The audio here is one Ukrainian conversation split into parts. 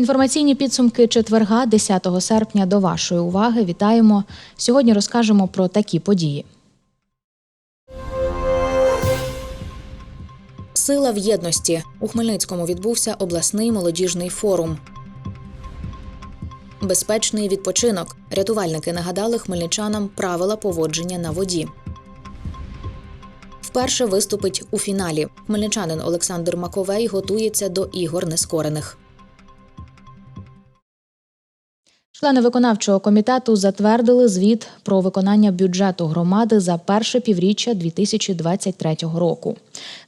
Інформаційні підсумки четверга, 10 серпня, до вашої уваги. Вітаємо. Сьогодні розкажемо про такі події. Сила в єдності. У Хмельницькому відбувся обласний молодіжний форум. Безпечний відпочинок. Рятувальники нагадали хмельничанам правила поводження на воді. Вперше виступить у фіналі. Хмельничанин Олександр Маковей готується до ігор нескорених. Члени виконавчого комітету затвердили звіт про виконання бюджету громади за перше півріччя 2023 року.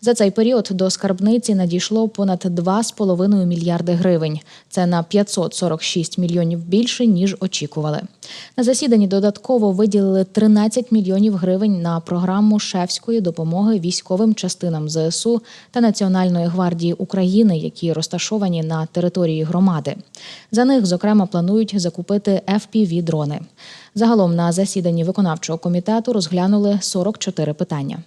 За цей період до скарбниці надійшло понад 2,5 мільярди гривень. Це на 546 мільйонів більше ніж очікували. На засіданні додатково виділили 13 мільйонів гривень на програму шефської допомоги військовим частинам ЗСУ та Національної гвардії України, які розташовані на території громади. За них, зокрема, планують закупити fpv дрони. Загалом на засіданні виконавчого комітету розглянули 44 питання.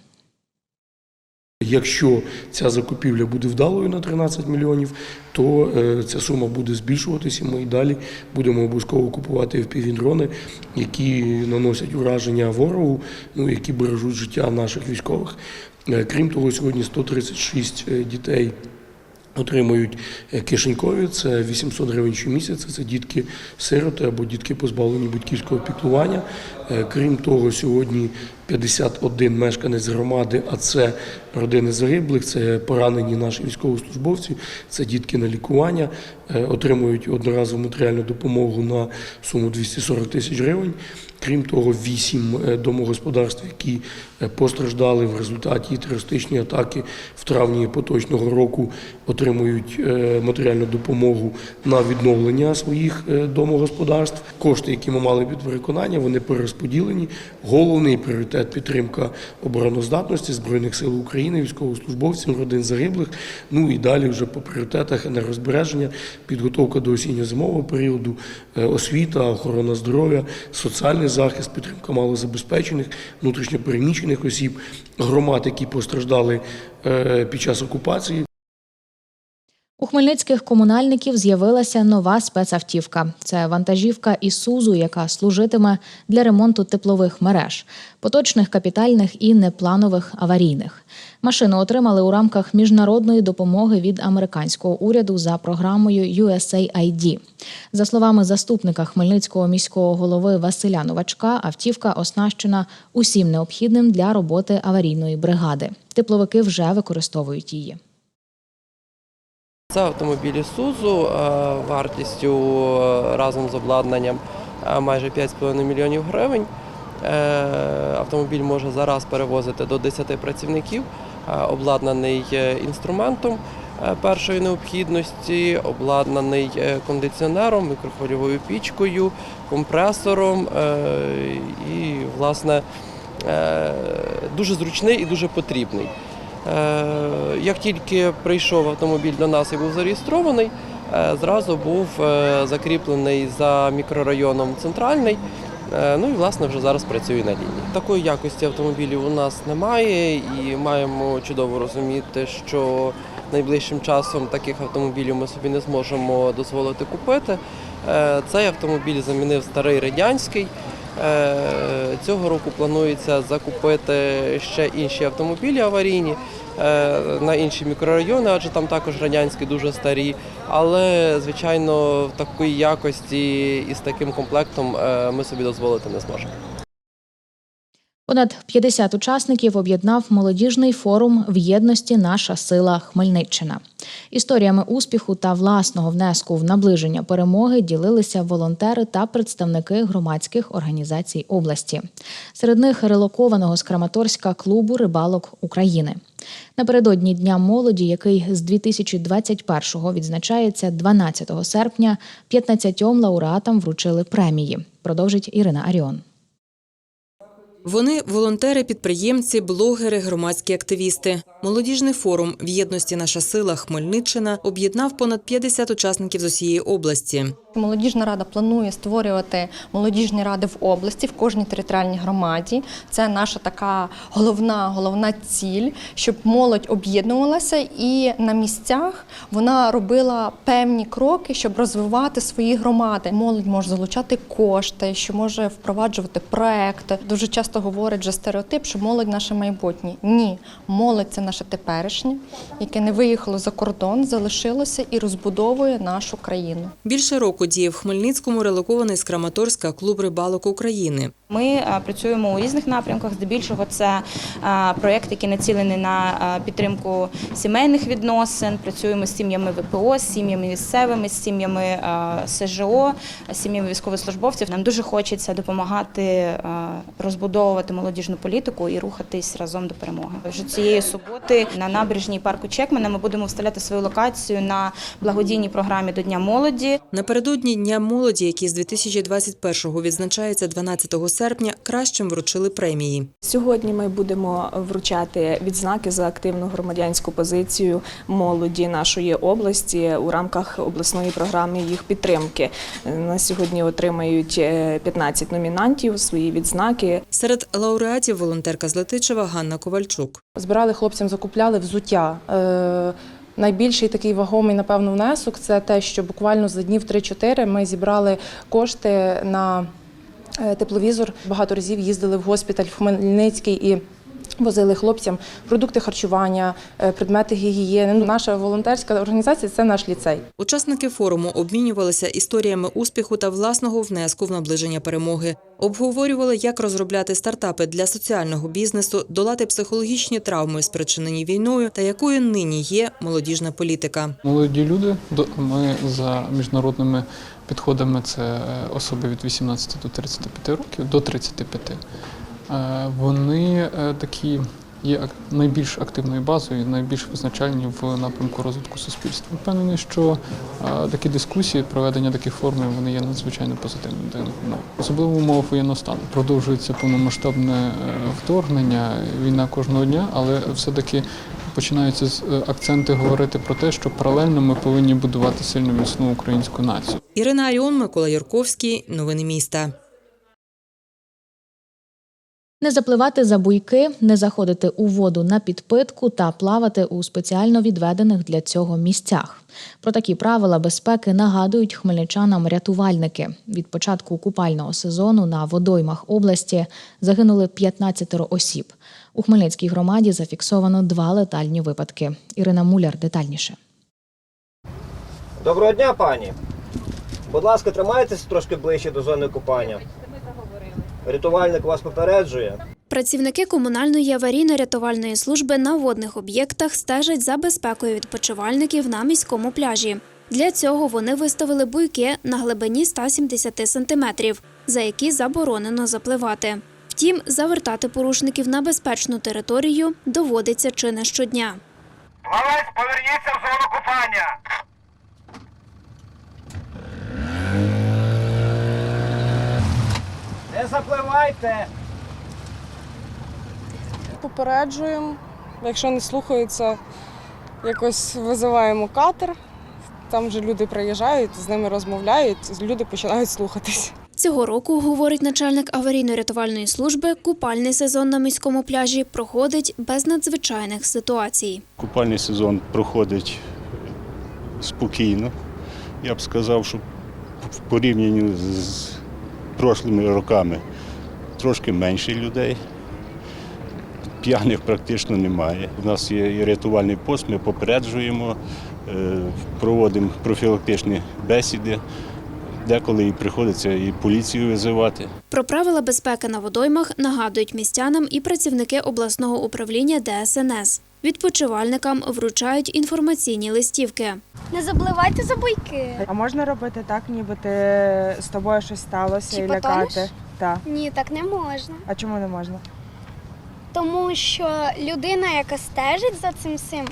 Якщо ця закупівля буде вдалою на 13 мільйонів, то е, ця сума буде збільшуватися. Ми і далі будемо обов'язково купувати FPV-дрони, які наносять ураження ворогу, ну які бережуть життя наших військових. Е, Крім того, сьогодні 136 дітей. Отримують е, кишенькові, це 800 гривень щомісяця, це дітки сироти або дітки позбавлені батьківського піклування. Е, Крім того, сьогодні 51 мешканець громади, а це родини загиблих, це поранені наші військовослужбовці, це дітки на лікування, е, отримують одноразову матеріальну допомогу на суму 240 тисяч гривень. Крім того, вісім е, домогосподарств, які е, постраждали в результаті терористичної атаки в травні поточного року, отримують матеріальну допомогу на відновлення своїх домогосподарств. Кошти, які ми мали під виконання, вони перерозподілені. Головний пріоритет підтримка обороноздатності збройних сил України, військовослужбовців, родин загиблих. Ну і далі вже по пріоритетах енергозбереження, підготовка до осінньо-зимового періоду, е, освіта, охорона здоров'я, соціальний захист, підтримка малозабезпечених, внутрішньопереміщених осіб, громад, які постраждали е, під час окупації. У хмельницьких комунальників з'явилася нова спецавтівка. Це вантажівка Ісузу, яка служитиме для ремонту теплових мереж, поточних капітальних і непланових аварійних. Машину отримали у рамках міжнародної допомоги від американського уряду за програмою USAID. За словами заступника Хмельницького міського голови Василя Новачка, автівка оснащена усім необхідним для роботи аварійної бригади. Тепловики вже використовують її. Це автомобілі Сузу е, вартістю е, разом з обладнанням е, майже 5,5 мільйонів гривень. Автомобіль може зараз перевозити до 10 працівників, обладнаний інструментом першої необхідності, обладнаний кондиціонером, мікрохвильовою пічкою, компресором і, власне, дуже зручний і дуже потрібний. Е, Як тільки прийшов автомобіль до нас і був зареєстрований, е, зразу був е, закріплений за мікрорайоном центральний. Ну і власне вже зараз працює на лінії. Такої якості автомобілів у нас немає, і маємо чудово розуміти, що найближчим часом таких автомобілів ми собі не зможемо дозволити купити. Цей автомобіль замінив старий радянський. Е, Цього року планується закупити ще інші автомобілі аварійні е, на інші мікрорайони, адже там також радянські дуже старі. Але звичайно, в такій якості і з таким комплектом е, ми собі дозволити не зможемо. Понад 50 учасників об'єднав молодіжний форум в єдності Наша сила Хмельниччина. Історіями успіху та власного внеску в наближення перемоги ділилися волонтери та представники громадських організацій області. Серед них релокованого з Краматорська клубу рибалок України. Напередодні Дня молоді, який з 2021-го відзначається 12 серпня, 15 лауреатам вручили премії. Продовжить Ірина Аріон. Вони волонтери, підприємці, блогери, громадські активісти. Молодіжний форум в єдності Наша сила Хмельниччина об'єднав понад 50 учасників з усієї області. Молодіжна рада планує створювати молодіжні ради в області в кожній територіальній громаді. Це наша така головна, головна ціль, щоб молодь об'єднувалася і на місцях вона робила певні кроки, щоб розвивати свої громади. Молодь може залучати кошти, що може впроваджувати проекти. Дуже часто говорять вже стереотип, що молодь наше майбутнє. Ні, молодь це наше теперішнє, яке не виїхало за кордон, залишилося і розбудовує нашу країну. Більше року діє в Хмельницькому релокований з Краматорська клуб рибалок України. Ми е, працюємо у різних напрямках. Здебільшого це е, проєкт, який націлений на е, підтримку сімейних відносин. Працюємо з сім'ями ВПО, з сім'ями місцевими, з сім'ями СЖО, з сім'ями військовослужбовців. Нам дуже хочеться допомагати е, розбудовувати молодіжну політику і рухатись разом до перемоги. Вже цієї суботи на набережній парку Чекмена ми будемо вставляти свою локацію на благодійній програмі до Дня молоді. Напередодні Дня молоді, який з 2021-го відзначається 12 серпня, кращим вручили премії. Сьогодні ми будемо вручати відзнаки за активну громадянську позицію молоді нашої області у рамках обласної програми їх підтримки. На сьогодні отримають е, 15 номінантів свої відзнаки. Серед лауреатів волонтерка з Летичева Ганна Ковальчук. Збирали хлопцям, закупляли взуття. Е, Найбільший такий вагомий, напевно, внесок це те, що буквально за днів 3-4 ми зібрали кошти на е, тепловізор. Багато разів їздили в госпіталь в Хмельницький і возили хлопцям продукти харчування, е, предмети гігієни. Ну, Наша волонтерська організація це наш ліцей. Учасники форуму обмінювалися історіями успіху та власного внеску в наближення перемоги. Обговорювали, як розробляти стартапи для соціального бізнесу, долати психологічні травми, спричинені війною, та якою нині є молодіжна політика. Молоді люди, до- ми за міжнародними підходами це е, особи від 18 до 35 років, до 35. Е, Вони е, такі є найбільш активною базою, найбільш визначальні в напрямку розвитку суспільства. Впевнений, що е, такі дискусії, проведення таких форумів, вони є надзвичайно позитивним. Де, ну, Особливо в воєнного стану. Продовжується повномасштабне вторгнення, війна кожного дня, але все-таки починаються з- акценти говорити про те, що паралельно ми повинні будувати сильну міцну українську націю. Ірина Аріон, Микола Юрковський. Новини міста. Не запливати за буйки, не заходити у воду на підпитку та плавати у спеціально відведених для цього місцях. Про такі правила безпеки нагадують хмельничанам рятувальники. Від початку купального сезону на водоймах області загинули 15 осіб. У Хмельницькій громаді зафіксовано два летальні випадки. Ірина Муляр детальніше. Доброго дня, пані. Будь ласка, тримайтеся трошки ближче до зони купання. Рятувальник вас попереджує. Працівники комунальної аварійно-рятувальної служби на водних об'єктах стежать за безпекою відпочивальників на міському пляжі. Для цього вони виставили буйки на глибині 170 сантиметрів, за які заборонено запливати. Втім, завертати порушників на безпечну територію доводиться чи не щодня. Плавець, поверніться в зону купання. Не запливайте. Попереджуємо, якщо не слухаються, якось визиваємо катер. Там вже люди приїжджають, з ними розмовляють, люди починають слухатись. Цього року, говорить начальник аварійно-рятувальної служби, купальний сезон на міському пляжі проходить без надзвичайних ситуацій. Купальний сезон проходить спокійно. Я б сказав, що в порівнянні з прошлими роками трошки менше людей. П'яних практично немає. У нас є і рятувальний пост, ми попереджуємо, е, проводимо профілактичні бесіди. Деколи і приходиться і поліцію визивати. Про правила безпеки на водоймах нагадують містянам і працівники обласного управління ДСНС. Відпочивальникам вручають інформаційні листівки. Не запливайте за буйки. А можна робити так, ніби ти з тобою щось сталося Чи і потонеш? лякати? Так. Ні, так не можна. А чому не можна? Тому що людина, яка стежить за цим всім,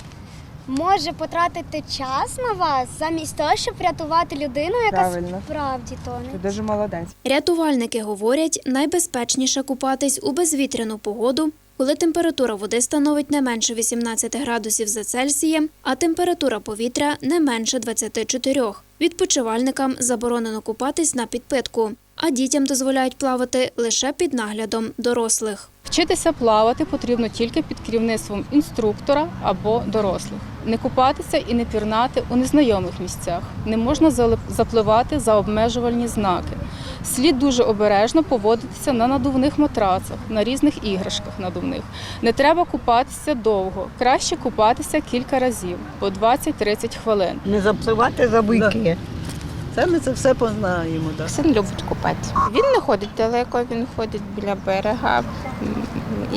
може потратити час на вас замість того, щоб рятувати людину, яка Правильно. справді тоне. Ти дуже молодець. Рятувальники говорять, найбезпечніше купатись у безвітряну погоду, коли температура води становить не менше 18 градусів за Цельсієм, а температура повітря не менше 24. Відпочивальникам заборонено купатись на підпитку, а дітям дозволяють плавати лише під наглядом дорослих. Вчитися плавати потрібно тільки під керівництвом інструктора або дорослих. Не купатися і не пірнати у незнайомих місцях. Не можна запливати за обмежувальні знаки. Слід дуже обережно поводитися на надувних матрацах, на різних іграшках надувних. Не треба купатися довго. Краще купатися кілька разів по 20-30 хвилин. Не запливати за буйки. Це ми це все познаємо. Да. Син любить купатися. Він не ходить далеко, він ходить біля берега і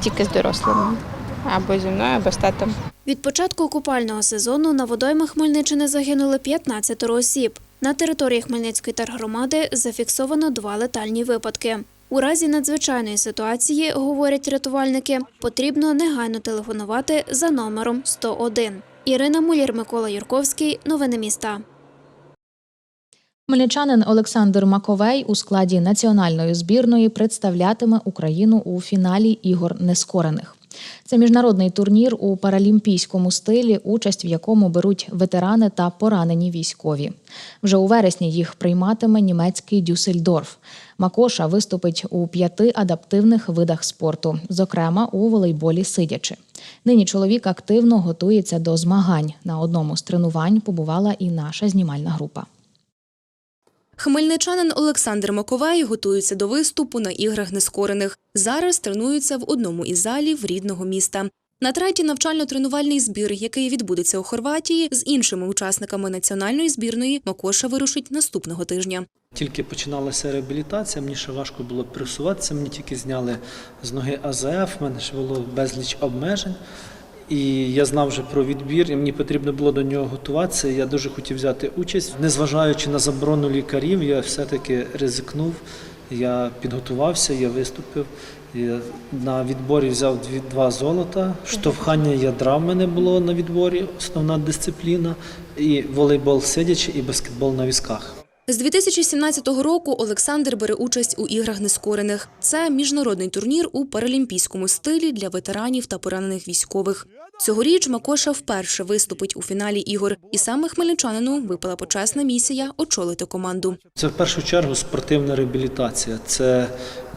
тільки з дорослими. Або зі мною, або з татом. Від початку купального сезону на водоймах Хмельниччини загинули 15 осіб. На території Хмельницької тергромади зафіксовано два летальні випадки. У разі надзвичайної ситуації, говорять рятувальники, потрібно негайно телефонувати за номером 101. Ірина Мулір, Микола Юрковський. Новини міста. Хмельничанин Олександр Маковей у складі національної збірної представлятиме Україну у фіналі ігор нескорених. Це міжнародний турнір у паралімпійському стилі, участь в якому беруть ветерани та поранені військові. Вже у вересні їх прийматиме німецький Дюссельдорф. Макоша виступить у п'яти адаптивних видах спорту, зокрема у волейболі сидячи. Нині чоловік активно готується до змагань. На одному з тренувань побувала і наша знімальна група. Хмельничанин Олександр Маковей готується до виступу на іграх нескорених. Зараз тренується в одному із залів рідного міста. На третій навчально-тренувальний збір, який відбудеться у Хорватії, з іншими учасниками національної збірної Макоша вирушить наступного тижня. Тільки починалася реабілітація, мені ще важко було пересуватися, мені тільки зняли з ноги АЗФ, мене ще було безліч обмежень. І я знав вже про відбір, і мені потрібно було до нього готуватися. Я дуже хотів взяти участь. Незважаючи на заборону лікарів, я все-таки ризикнув. Я підготувався, я виступив. Я на відборі взяв дві, два золота. Штовхання ядра в мене було на відборі, основна дисципліна, і волейбол сидячи, і баскетбол на візках. З 2017 року Олександр бере участь у іграх нескорених. Це міжнародний турнір у паралімпійському стилі для ветеранів та поранених військових. Цьогоріч Макоша вперше виступить у фіналі ігор, і саме хмельничанину випала почесна місія очолити команду. Це в першу чергу спортивна реабілітація. Це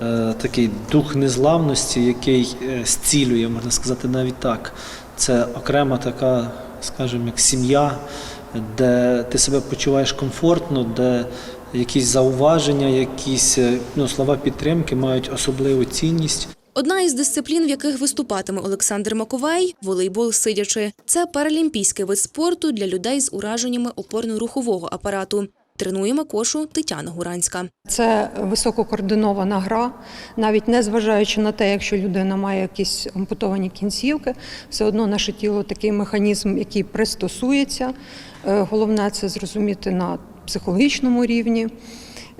е, такий дух незламності, який е, зцілює, можна сказати, навіть так. Це окрема така, скажімо, як сім'я, де ти себе почуваєш комфортно, де якісь зауваження, якісь е, ну, слова підтримки мають особливу цінність. Одна із дисциплін, в яких виступатиме Олександр Маковей – волейбол сидячи. Це паралімпійський вид спорту для людей з ураженнями опорно-рухового апарату. Тренує Макошу Тетяна Гуранська. Це висококоординована гра, навіть не зважаючи на те, якщо людина має якісь ампутовані кінцівки, все одно наше тіло такий механізм, який пристосується. Е, Головне це зрозуміти на психологічному рівні.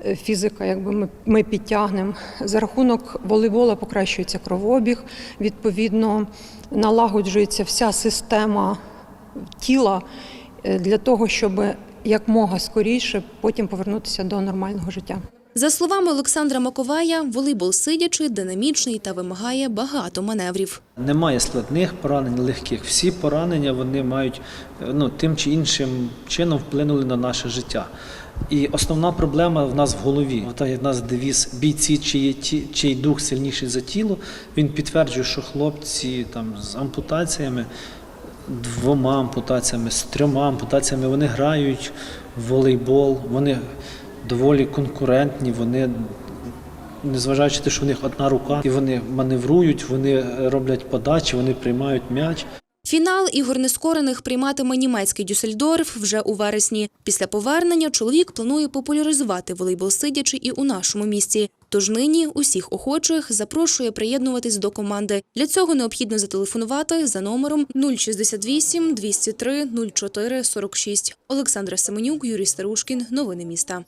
Е, Фізика, якби ми, ми підтягнемо. За рахунок волейбола покращується кровообіг, відповідно, налагоджується вся система тіла е, для того, щоб якмога скоріше потім повернутися до нормального життя. За словами Олександра Маковая, волейбол сидячи динамічний та вимагає багато маневрів. Немає складних поранень, легких. Всі поранення вони мають е, ну, тим чи іншим чином вплинули на наше життя. І основна проблема в нас в голові. Як в нас девіз бійці, ті, чий дух сильніший за тіло, він підтверджує, що хлопці там з ампутаціями, двома ампутаціями, з трьома ампутаціями, вони грають в волейбол, вони доволі конкурентні, вони. Незважаючи на те, що в них одна рука, і вони маневрують, вони роблять подачі, вони приймають м'яч. Фінал ігор нескорених прийматиме німецький Дюссельдорф вже у вересні. Після повернення чоловік планує популяризувати волейбол сидячи і у нашому місті. Тож нині усіх охочих запрошує приєднуватись до команди. Для цього необхідно зателефонувати за номером 068 203 04 46. Олександра Семенюк, Юрій Старушкін. Новини міста.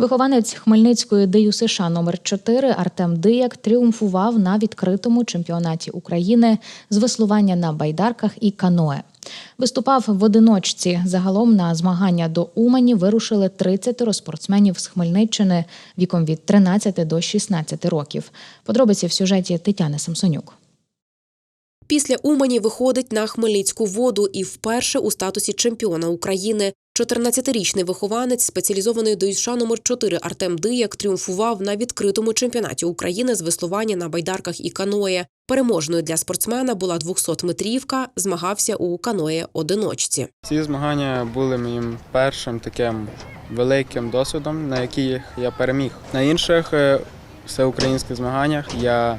Вихованець Хмельницької ДЮСШ США номер 4 Артем Дияк тріумфував на відкритому чемпіонаті України з веслування на байдарках і каное. Виступав в одиночці. Загалом на змагання до Умані вирушили 30 спортсменів з Хмельниччини віком від 13 до 16 років. Подробиці в сюжеті Тетяни Самсонюк. Після Умані виходить на Хмельницьку воду і вперше у статусі чемпіона України. 14-річний вихованець спеціалізованої ДЮСШ номер 4 Артем Дияк тріумфував на відкритому чемпіонаті України з веслування на байдарках і каное. Переможною для спортсмена була 200-метрівка, змагався у каное одиночці. Ці змагання були моїм першим таким великим досвідом, на яких я переміг. На інших е, всеукраїнських змаганнях я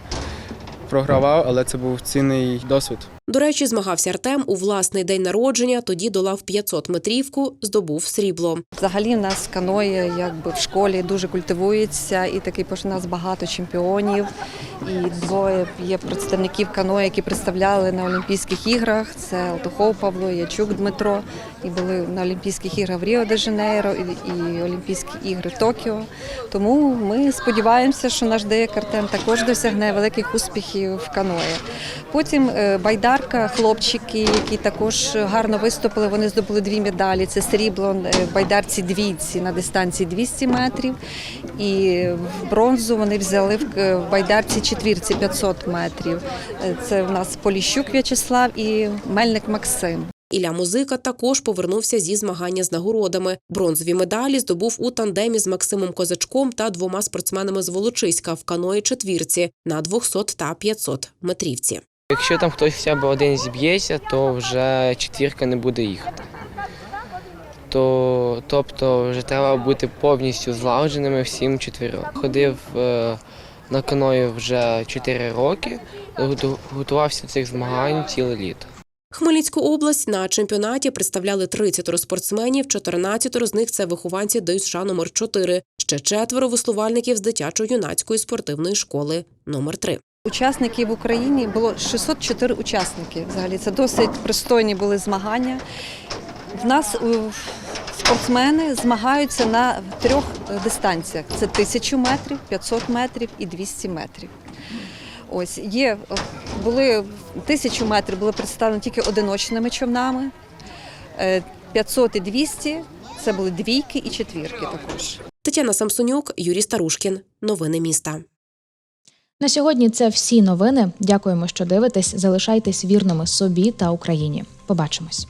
програвав, але це був цінний досвід. До речі, змагався Артем у власний день народження, тоді долав 500 метрівку, здобув срібло. Взагалі, в нас каноє якби в школі дуже культивується, і такий у нас багато чемпіонів. І двоє є представників каноє, які представляли на Олімпійських іграх. Це Алтухов Павло, Ячук Дмитро. І були на Олімпійських іграх в Ріо де Жанейро і, Олімпійські ігри в Токіо. Тому ми сподіваємося, що наш деяк Артем також досягне великих успіхів в каное. Потім е, байдарка, хлопчики, які також гарно виступили. Вони здобули дві медалі. Це срібло е, в байдарці двійці на дистанції 200 метрів. І бронзу вони взяли в е, байдарці четвірці 500 метрів. Е, Це в нас Поліщук В'ячеслав і Мельник Максим. Ілля Музика також повернувся зі змагання з нагородами. Бронзові медалі здобув у тандемі з Максимом Козачком та двома спортсменами з Волочиська в каної четвірці на 200 та 500 метрівці. Якщо там хтось хоча б один зіб'ється, то вже четвірка не буде їхати. То, тобто вже треба бути повністю злагодженими всім чотирьом. Ходив е, на каною вже 4 роки, готувався до цих змагань ціле літо. Хмельницьку область на чемпіонаті представляли 30 спортсменів, 14 з них це вихованці ДЮСШ номер 4 ще четверо веслувальників з дитячо-юнацької спортивної школи номер 3 Учасників в Україні було 604 учасники. Взагалі це досить пристойні були змагання. В нас е, спортсмени змагаються на трьох е, дистанціях: це 1000 метрів, 500 метрів і 200 метрів. Ось є е, були 1000 метрів були представлені тільки одиночними човнами. е, 500 і 200 – це були двійки і четвірки також. Тетяна Самсонюк, Юрій Старушкін. Новини міста. На сьогодні це всі новини. Дякуємо, що дивитесь. Залишайтесь вірними собі та Україні. Побачимось.